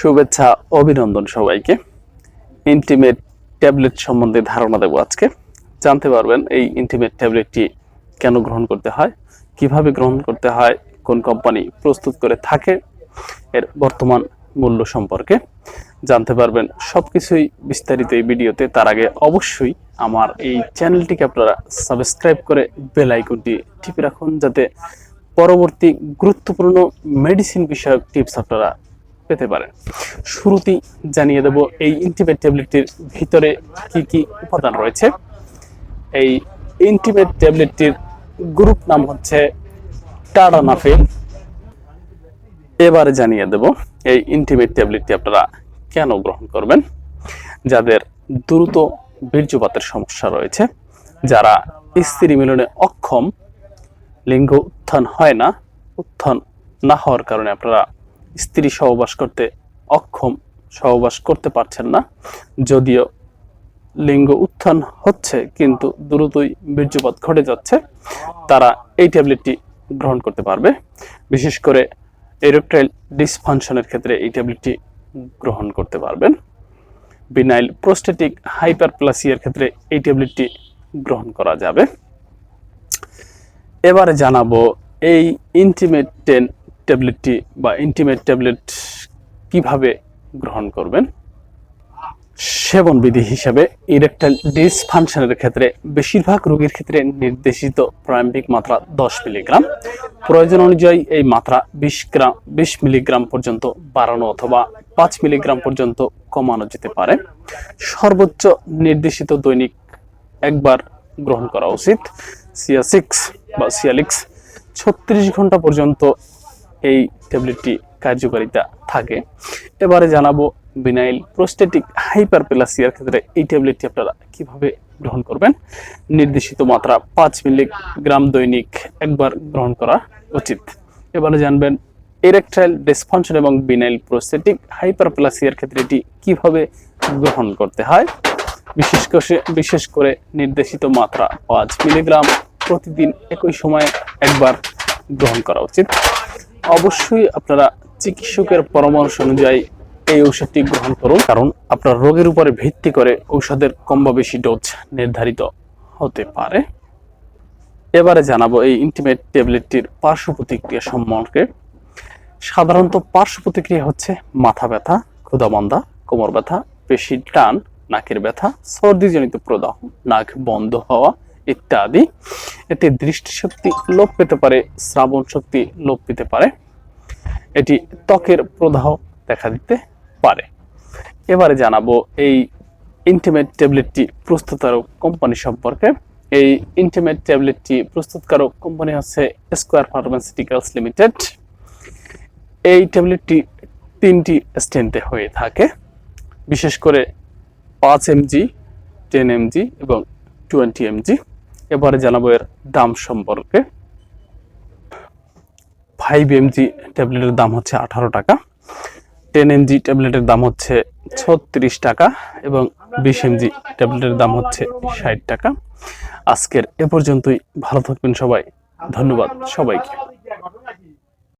শুভেচ্ছা, অভিনন্দন সবাইকে। ইন্টিমেট ট্যাবলেট সম্বন্ধে ধারণা দেবো আজকে। জানতে পারবেন এই ইন্টিমেট ট্যাবলেটটি কেন গ্রহণ করতে হয়, কীভাবে গ্রহণ করতে হয়, কোন কোম্পানি প্রস্তুত করে থাকে, এর বর্তমান মূল্য সম্পর্কে। জানতে পারবেন সব কিছুই বিস্তারিত এই ভিডিওতে। তার আগে অবশ্যই আমার এই চ্যানেলটিকে আপনারা সাবস্ক্রাইব করে বেল আইকনটি টিপে রাখুন, যাতে পরবর্তী গুরুত্বপূর্ণ মেডিসিন বিষয়ক টিপস আপনারা পেতে পারেন শুরুতেই জানিয়ে দেব এই ইন্টিমেট ট্যাবলেটটির ভিতরে কি কি উপাদান রয়েছে। এই ইন্টিমেট ট্যাবলেটটির গ্রুপ নাম হচ্ছে টাডানাফিল এবারে জানিয়ে দেব এই ইন্টিমেট ট্যাবলেটটি আপনারা কেন গ্রহণ করবেন? যাদের দ্রুত বীর্যপাতের সমস্যা রয়েছে, যারা স্ত্রী মিলনে অক্ষম, লিঙ্গ উত্থান হয় না, উত্থান না হওয়ার কারণে আপনারা স্ত্রী সহবাস করতে অক্ষম সহবাস করতে পারছেন না। যদিও লিঙ্গ উত্থান হচ্ছে, কিন্তু দ্রুতই বীর্যপাত ঘটে যাচ্ছে। তারা এই ট্যাবলেটটি গ্রহণ করতে পারবে। বিশেষ করে এরোক্টাইল ডিসফাংশনের ক্ষেত্রে এই ট্যাবলেটটি গ্রহণ করতে পারবেন। বিনাইল প্রোস্টেটিক হাইপারপ্লাসিয়ার ক্ষেত্রে এই ট্যাবলেটটি গ্রহণ করা যাবে। এবারে জানাব এই ইন্টিমেট টেন ট্যাবলেটটি বা ইন্টিমেট ট্যাবলেট কীভাবে গ্রহণ করবেন? সেবন বিধি হিসেবে ইরেকটাইল ডিসফাংশনের ক্ষেত্রে বেশিরভাগ রোগীর ক্ষেত্রে নির্দেশিত প্রারম্ভিক মাত্রা দশ মিলিগ্রাম প্রয়োজন অনুযায়ী এই মাত্রা বিশ গ্রাম বিশ মিলিগ্রাম পর্যন্ত বাড়ানো অথবা পাঁচ মিলিগ্রাম পর্যন্ত কমানো যেতে পারে। সর্বোচ্চ নির্দেশিত দৈনিক একবার গ্রহণ করা উচিত। সিয়া সিক্স বা সিয়ালিক্স ছত্রিশ ঘণ্টা পর্যন্ত এই ট্যাবলেটটি কার্যকারিতা থাকে। এবারে জানাব বিনাইল প্রোস্টেটিক হাইপারপ্লাসিয়ার ক্ষেত্রে এই ট্যাবলেটটি আপনারা কীভাবে গ্রহণ করবেন? নির্দেশিত মাত্রা পাঁচ মিলিগ্রাম দৈনিক একবার গ্রহণ করা উচিত। এবারে জানবেন এরেকটাইল ডিসফাংশন এবং বিনাইল প্রোস্টেটিক হাইপারপ্লাসিয়ার ক্ষেত্রে এটি কীভাবে গ্রহণ করতে হয়? বিশেষ করে বিশেষ করে নির্দেশিত মাত্রা পাঁচ মিলিগ্রাম প্রতিদিন একই সময়ে একবার গ্রহণ করা উচিত। অবশ্যই আপনারা চিকিৎসকের পরামর্শ অনুযায়ী এই ঔষধটি গ্রহণ করুন, কারণ আপনার রোগের উপরে ভিত্তি করে ঔষধের কম বা বেশি ডোজ নির্ধারিত হতে পারে। এবারে জানাব এই ইন্টিমেট ট্যাবলেটটির পার্শ্ব প্রতিক্রিয়া সম্পর্কে। সাধারণত পার্শ্ব প্রতিক্রিয়া হচ্ছে মাথা ব্যথা, ক্ষুধামন্দা, কোমর ব্যথা, পেশির টান, নাকের ব্যথা, সর্দিজনিত প্রদাহ, নাক বন্ধ হওয়া ইত্যাদি। এতে দৃষ্টিশক্তি লোপ পেতে পারে, শ্রাবণ শক্তি লোপ পেতে পারে। এটি ত্বকের প্রদাহ দেখা দিতে পারে। এবারে জানাব এই ইন্টিমেট ট্যাবলেটটি প্রস্তুতকারক কোম্পানি সম্পর্কে। এই ইন্টিমেট ট্যাবলেটটি প্রস্তুতকারক কোম্পানি হচ্ছে স্কোয়ার ফার্মাসিউটিক্যালস লিমিটেড এই ট্যাবলেটটি তিনটি স্ট্রেন্থে হয়ে থাকে। বিশেষ করে পাঁচ এমজি টেন এমজি এবং টোয়েন্টি এমজি। এবারে জানাব এর দাম সম্পর্কে। ফাইভ এমজি ট্যাবলেটের দাম হচ্ছে আঠারো টাকা। টেন এমজি ট্যাবলেটের দাম হচ্ছে ছত্রিশ টাকা এবং বিশ এমজি ট্যাবলেটের দাম হচ্ছে ষাট টাকা। আজকের এ পর্যন্তই, ভালো থাকবেন সবাই। ধন্যবাদ সবাইকে।